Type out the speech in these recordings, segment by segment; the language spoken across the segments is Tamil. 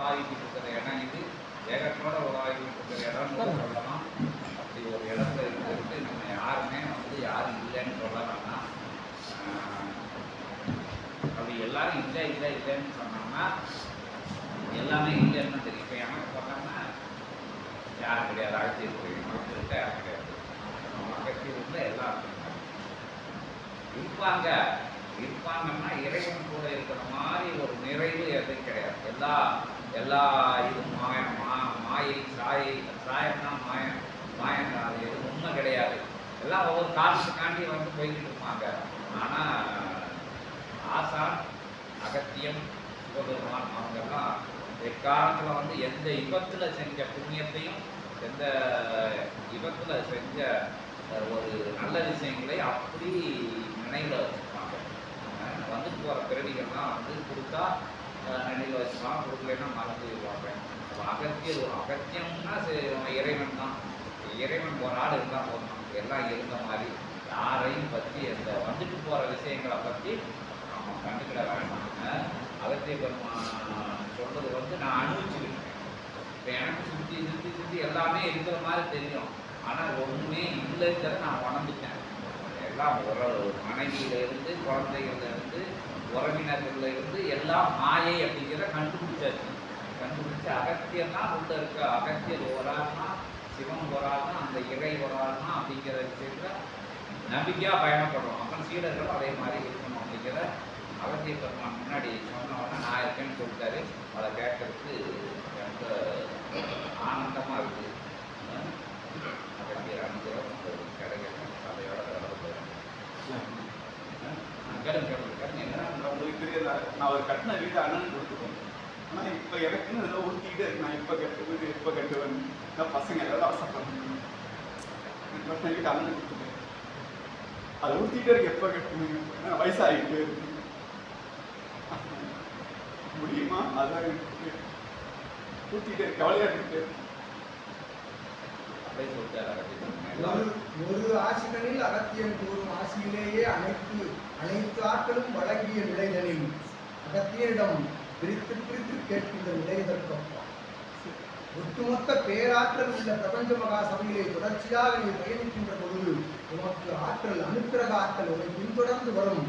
உலாவிக்கிட்டு இருக்கிற இடம் இது வேகத்தோட உலாவிக்கிட்டு இருக்கிற இடம் கூட சொல்லலாம். அப்படி ஒரு இடத்துல இருக்கிறது நம்ம யாருமே வந்து யாரும் இல்லைன்னு சொல்ல வேண்டாம் ஆஹ் அப்படி எல்லாரும் இல்லை இல்லை இல்லைன்னு சொன்னோம்னா எல்லாமே இல்லைன்னு தெரியும். இப்போ எனக்கு சொன்னோம்னா யாரும் கிடையாது ஆட்சியர் போய் இருக்க யாரும் கிடையாது. அகத்தியில் உள்ள இருப்பாங்க. இருப்பாங்கன்னா இறைவன் கூட இருக்கிற மாதிரி ஒரு நிறைவு எதுவும் கிடையாது. எல்லா எல்லா இதுவும் மாயம் மா மாயை சாயை சாயம்னா மாயம் மாயம் அது எதுவும் உண்மை கிடையாது. எல்லாம் ஒவ்வொரு காலத்துக்காண்டி வந்து போய்கிட்டு இருப்பாங்க. ஆனால் ஆசான் அகத்தியம் சிவபெருமான் அவங்கெல்லாம் எக்காலத்தில் வந்து எந்த யுகத்தில் செஞ்ச புண்ணியத்தையும் எந்த யுகத்தில் செஞ்ச ஒரு நல்ல விஷயங்களை அப்படி நினைவில் வச்சுருப்பாங்க. வந்துட்டு போகிற பிறவிகள்லாம் வந்து கொடுத்தா அஹ், வச்சுக்கலாம். கொடுக்கலன்னா மறந்து விடுவாங்க அப்போ அகத்தியம் அகத்தியம்னா சரி, அவன் இறைவன் தான். இறைவன் ஒரு ஆள் இருந்தால் போதும். எல்லாம் இருந்த மாதிரி யாரையும் பற்றி எந்த வந்துட்டு போகிற விஷயங்களை பற்றி நம்ம கண்டுக்கிட வேண்டாம். அகத்திய பெருமான் சொல்கிறது வந்து நான் அனுபவிச்சுக்கிட்டேன். இப்போ எனக்கு சுற்றி சுற்றி சுற்றி எல்லாமே இருக்கிற மாதிரி தெரியும். ஆனால் ஒன்றுமே இல்லைங்கிறத நான் உணர்ந்துட்டேன் எல்லாம் உறவு மனைவியிலிருந்து குழந்தைகள்லேருந்து உறவினர்கள்லேருந்து உறவினர்கள்ல இருந்து எல்லாம் மாயை அப்படிங்கிறத கண்டுபிடிச்சாச்சு. கண்டுபிடிச்சு அகத்தியம்னா உள்ள இருக்க அகத்தியர் ஒரு சிவன் ஒரு அந்த இறை ஒரு அப்படிங்கிற விஷயத்தில் நம்பிக்கையாக பயணப்படுறோம். அப்புறம் சீடர்களும் அதே மாதிரி இருக்கணும் அப்படிங்கிற அகத்திய பெருமான் முன்னாடி சொன்னவொடனே நான் இருக்கேன்னு சொல்லிட்டாரு. அதை கேட்கறதுக்கு நான் உங்களுக்கு நான் ஒரு கட்டின வீடு அண்ணன் கொடுத்துருவோம் ஆனால் இப்போ எனக்குன்னு ஏதோ ஊற்றிக்கிட்டே இருக்கு. நான் இப்போ கட்டுவது இப்போ கட்டுவேன். நான் பசங்க எல்லாரும் ஆசைப்படுறேன் கட்டின வீடு அண்ணன் கொடுத்துருவேன் அதை ஊற்றிக்கிட்டே இருக்கு. எப்போ கட்டுவேன் வயசாகிட்டு முடியுமா? அதான் எனக்கு ஊற்றிக்கிட்டே கவலையாக இருக்கு. அப்படியே சொல்லிட்டாரு அகத்திய ஒரு எல்லாம் ஒரு ஆசிரியனில் அகத்தியன் கூறும் ஆசியிலேயே அனைத்து அனைத்து ஆட்களும் வழங்கிய நிலைகளில் அகத்தியனிடம் பிரித்து பிரித்து கேட்கின்ற நிலையதற்கப்பா ஒட்டுமொத்த பேராற்றல் உள்ள பிரபஞ்ச மகா சபையிலே தொடர்ச்சியாக நீ பயணிக்கின்ற பொழுது உனக்கு ஆற்றல் அனுக்கிரக ஆற்றல் உன்னை பின்தொடர்ந்து வரும்.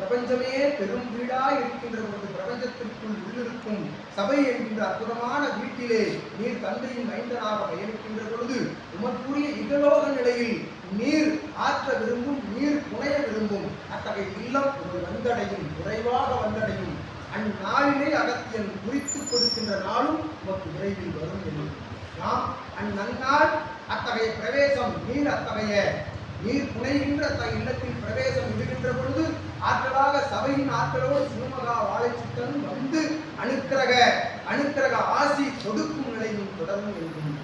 பிரபஞ்சமே பெரும் வீடாய் இருக்கின்ற பொழுது பிரபஞ்சத்திற்குள் உள்ளிருக்கும் சபை என்கின்ற அற்புதமான வீட்டிலே நீர் தந்தையின் மைந்தனாக பயணிக்கின்ற பொழுது உமக்குரிய இகலோக நிலையில் நீர் ஆற்ற விரும்பும் நீர் புனைய விரும்பும் அத்தகைய இல்லம் உங்களை வந்தடையும் விரைவாக வந்தடையும். அந்நாளிலே அகத்தியன் குறித்துக் கொடுக்கின்ற நாளும் உமக்கு விரைவில் வரும் என்று. நாம் அந்நன்னால் அத்தகைய பிரவேசம் நீர் அத்தகைய நீர் புனைகின்ற த இல்லத்தில் பிரவேசம் இடுகின்ற பொழுது ஆற்றலாக சபையின் ஆற்றலோடு சிவமகா வாழைச்சித்தன் வந்து அனுக்கிரக அனுக்கிரக ஆசி கொடுக்கும் நிலையும் தொடரும் என்றும்